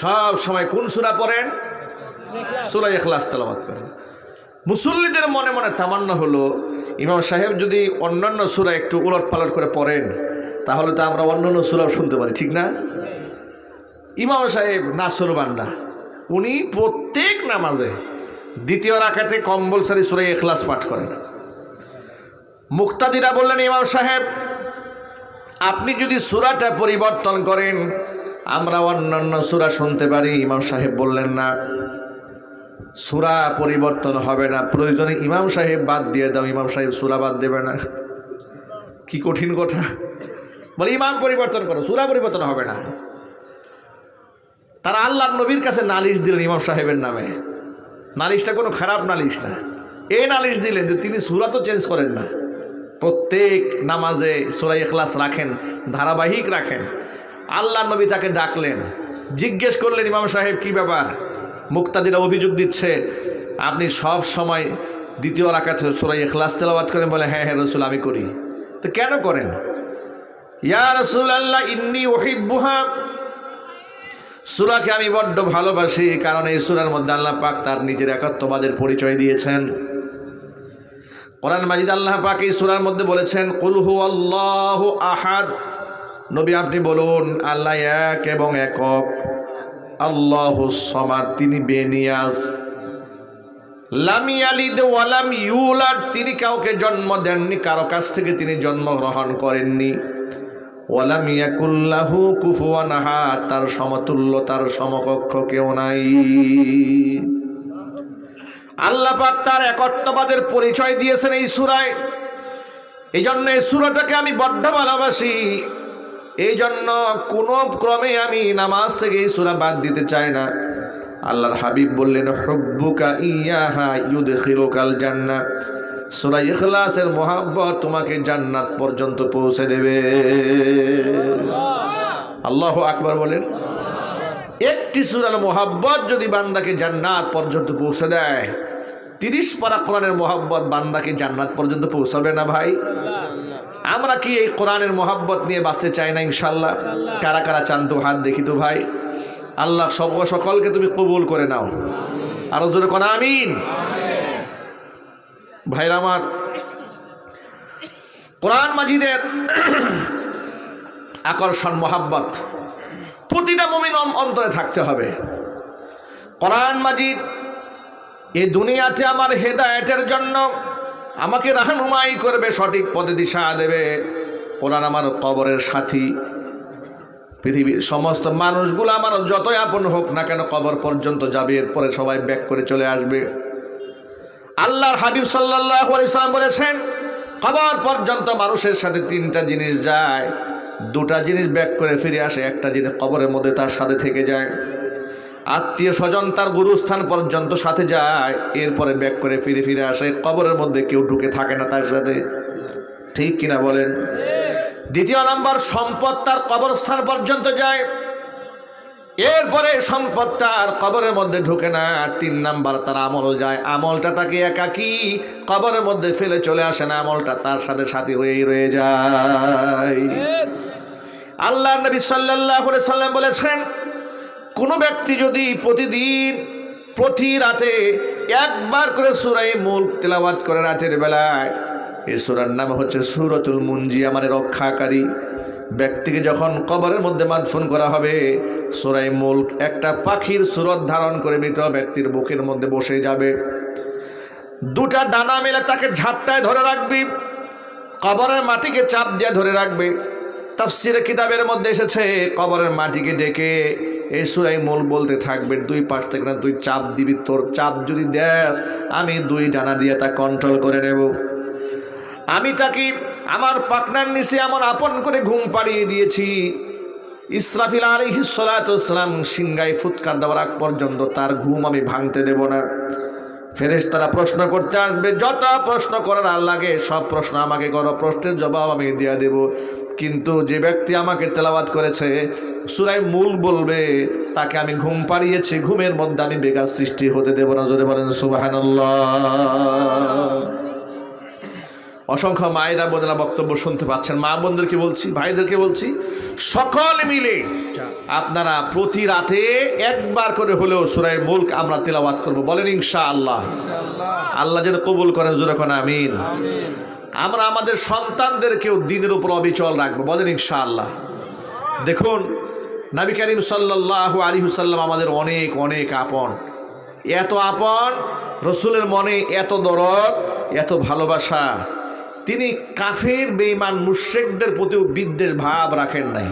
সব সময় কোন সুরা পড়েন? সুরা এখলাস তালাবাদ করেন। মুসল্লিদের মনে মনে তামান্না হলো, ইমাম সাহেব যদি অন্যান্য সুরা একটু উলট পালট করে পড়েন, তাহলে তো আমরা অন্যান্য সুরাও শুনতে পারি, ঠিক না? ইমাম সাহেব নাসর বান্দা, উনি প্রত্যেক নামাজে দ্বিতীয় রাখাতে কম্বলসারি সুরাই এখলাস পাঠ করেন। মুক্তাদিরা বললেন, ইমাম সাহেব, আপনি যদি সুরাটা পরিবর্তন করেন আমরা অন্যান্য সুরা শুনতে পারি, ইমাম সাহেব বললেন না, সুরা পরিবর্তন হবে না, প্রয়োজনে ইমাম সাহেব বাদ দিয়ে দাও, ইমাম সাহেব সুরা বাদ দেবে না। কি কঠিন কথা। বলে, ইমাম পরিবর্তন করো, সুরা পরিবর্তন হবে না। তারা আল্লাহ নবীর কাছে নালিশ দিলেন ইমাম সাহেবের নামে। নালিশটা কোনো খারাপ নালিশ না। এই নালিশ দিলেন যে তিনি সুরা তো চেঞ্জ করেন না। প্রত্যেক নামাজে সুরাই এখলাস রাখেন, ধারাবাহিক রাখেন। আল্লাহ নবী তাকে ডাকলেন। জিজ্ঞেস করলেন, ইমাম সাহেব, কি ব্যাপার? মুক্তাদিরা অভিযোগ দিচ্ছে, আপনি সব সময় দ্বিতীয় রাখাতে সুরাই এখলাস তেলাবাদ করেন। বলে হ্যাঁ হ্যাঁ রসুল, আমি করি। তো কেন করেন? ইয়া রসুল আল্লাহ ইন্নি ওহিবুহা সুরাকে আমি বড্ড ভালোবাসি, কারণ এই সুরার মধ্যে আল্লাহ পাক তার নিজের একত্ববাদের পরিচয় দিয়েছেন। কোরআন মাজিদ আল্লাহ পাক এই সুরার মধ্যে বলেছেন কুলহু আল্লাহ আহাদ। নবী আপনি বলুন, আল্লাহ এক এবং একক। আল্লাহ সমাদ, তিনি বেনিয়াজ। লামি আলিদ তিনি কাউকে জন্ম দেননি, কারও কাছ থেকে তিনি জন্মগ্রহণ করেননি। তার সমতুল্য, তার সমকক্ষ কেউ নাই। আল্লাহ তার একত্ববাদের পরিচয় দিয়েছেন এই সুরায়। এই জন্য এই সুরাটাকে আমি বড্ড ভালোবাসি। এই জন্য কোনো ক্রমে আমি নামাজ থেকে এই সুরা বাদ দিতে চাই না। আল্লাহর হাবিব বললেন হব্বুকা ইয়াহা ইউদখিলুকাল জান্নাত সুরা ইখলাসের মোহাব্বত তোমাকে জান্নাত পর্যন্ত পৌঁছে দেবে। আল্লাহু আকবার বলেন। একটি সুরার মোহাব্বত যদি বান্দাকে জান্নাত পর্যন্ত পৌঁছে দেয় তিরিশ পারা কোরআনের মোহাব্বত বান্দাকে জান্নাত পর্যন্ত পৌঁছাবে না ভাই? আমরা কি এই কোরআনের মোহাব্বত নিয়ে বাঁচতে চাই না ইনশাল্লাহ? কারা কারা চান তো হাত দেখি তো ভাই। আল্লাহ সব সকলকে তুমি কবুল করে নাও। আরও জোরে কোন, আমিন। ভাইরা আমার, কোরআন মাজিদের আকর্ষণ, মোহাব্বত প্রতিটা মমিন অন্তরে থাকতে হবে। কোরআন মাজিদ এই দুনিয়াতে আমার হেদায়েতের জন্য আমাকে রাহনুমাই করবে, সঠিক পথে দিশা দেবে। কোরআন আমার কবরের সাথী। পৃথিবীর সমস্ত মানুষগুলো আমার যতই আপন হোক না কেন কবর পর্যন্ত যাবে, এরপরে সবাই ব্যাক করে চলে আসবে। আল্লাহর হাবিব সাল্লাহ সাল্লাম বলেছেন, কবর পর্যন্ত মানুষের সাথে তিনটা জিনিস যায়। দুটা জিনিস ব্যাক করে ফিরে আসে, একটা জিনিস কবরের মধ্যে তার সাথে থেকে যায়। আত্মীয় স্বজন তার গুরুস্থান পর্যন্ত সাথে যায় এরপরে ব্যাক করে ফিরে ফিরে আসে। কবরের মধ্যে কেউ ঢুকে থাকে না তার সাথে। ঠিক কিনা বলেন? দ্বিতীয় নাম্বার সম্পদ তার কবরস্থান পর্যন্ত যায়। এরপরে সম্পদটা আর কবরের মধ্যে ঢুকে না। তিন নাম্বার তার আমল যায়। আমলটা তাকে একাকি কবরের মধ্যে ফেলে চলে আসে না। আমলটা তার সাথে সাথে হয়েই রয়ে যায়। আল্লাহ নবী সাল্লাহ সাল্লাম বলেছেন কোনো ব্যক্তি যদি প্রতিদিন, প্রতি রাতে একবার করে সুরাই মূল তেলাওয়াত করে রাতের বেলায়, এই সুরার নাম হচ্ছে সুরতুল মুঞ্জি আমার রক্ষাকারী। ব্যক্তিকে যখন কবরের মধ্যে মাদফুন করা হবে সুরাই মুল্ক একটা পাখির সুরত ধারণ করে মৃত ব্যক্তির বুকের মধ্যে বসে যাবে। দুটা ডানা মেলে তাকে ঝাপটায় ধরে রাখবি, কবরের মাটিকে চাপ দিয়ে ধরে রাখবে। তাফসিরে কিতাবের মধ্যে এসেছে, কবরের মাটিকে ডেকে এই সুরাই মূল বলতে থাকবে, দুই পাশ থেকে না দুই চাপ দিবি তোর চাপ যদি দেস, আমি দুই ডানা দিয়ে তা কন্ট্রোল করে নেব। আমি তাকে আমার পাকনার নিচে এমন আপন করে ঘুম পাড়িয়ে দিয়েছি। ইসরাফিল আলী সালাতাম সিংগায় ফুৎকার দেওয়ার আগ পর্যন্ত তার ঘুম আমি ভাঙতে দেব না। ফেরেশ তারা প্রশ্ন করতে আসবে, যত প্রশ্ন করার আর লাগে, সব প্রশ্ন আমাকে করো, প্রশ্নের জবাব আমি দিয়ে দেব। কিন্তু যে ব্যক্তি আমাকে তেলাবাদ করেছে সুরাই মূল বলবে, তাকে আমি ঘুম পাড়িয়েছি, ঘুমের মধ্যে আমি বেকার সৃষ্টি হতে দেব না যদি বলেন সুবাহান অসংখ্য মায়েরা বোনেরা বক্তব্য শুনতে পাচ্ছেন। মা বোনদেরকে বলছি ভাইদেরকে বলছি সকল মিলে আপনারা প্রতি রাতে একবার করে হলেও সুরায় মুল্ক আমরা তেলাওয়াত করব। বলেন ইনশা আল্লাহ আল্লাহ যেন কবুল করেন জোরে কোন আমিন। আমরা আমাদের সন্তানদেরকেও দিনের উপর অবিচল রাখব। বলেন ইনশা আল্লাহ দেখুন নবী করিম সাল্লাহ আলী হুসাল্লাম আমাদের অনেক অনেক আপন। এত আপন রসুলের মনে এত দরদ এত ভালোবাসা। তিনি কাফের বেঈমান মুশ্রেকদের প্রতিও বিদ্বেষ ভাব রাখেন নাই।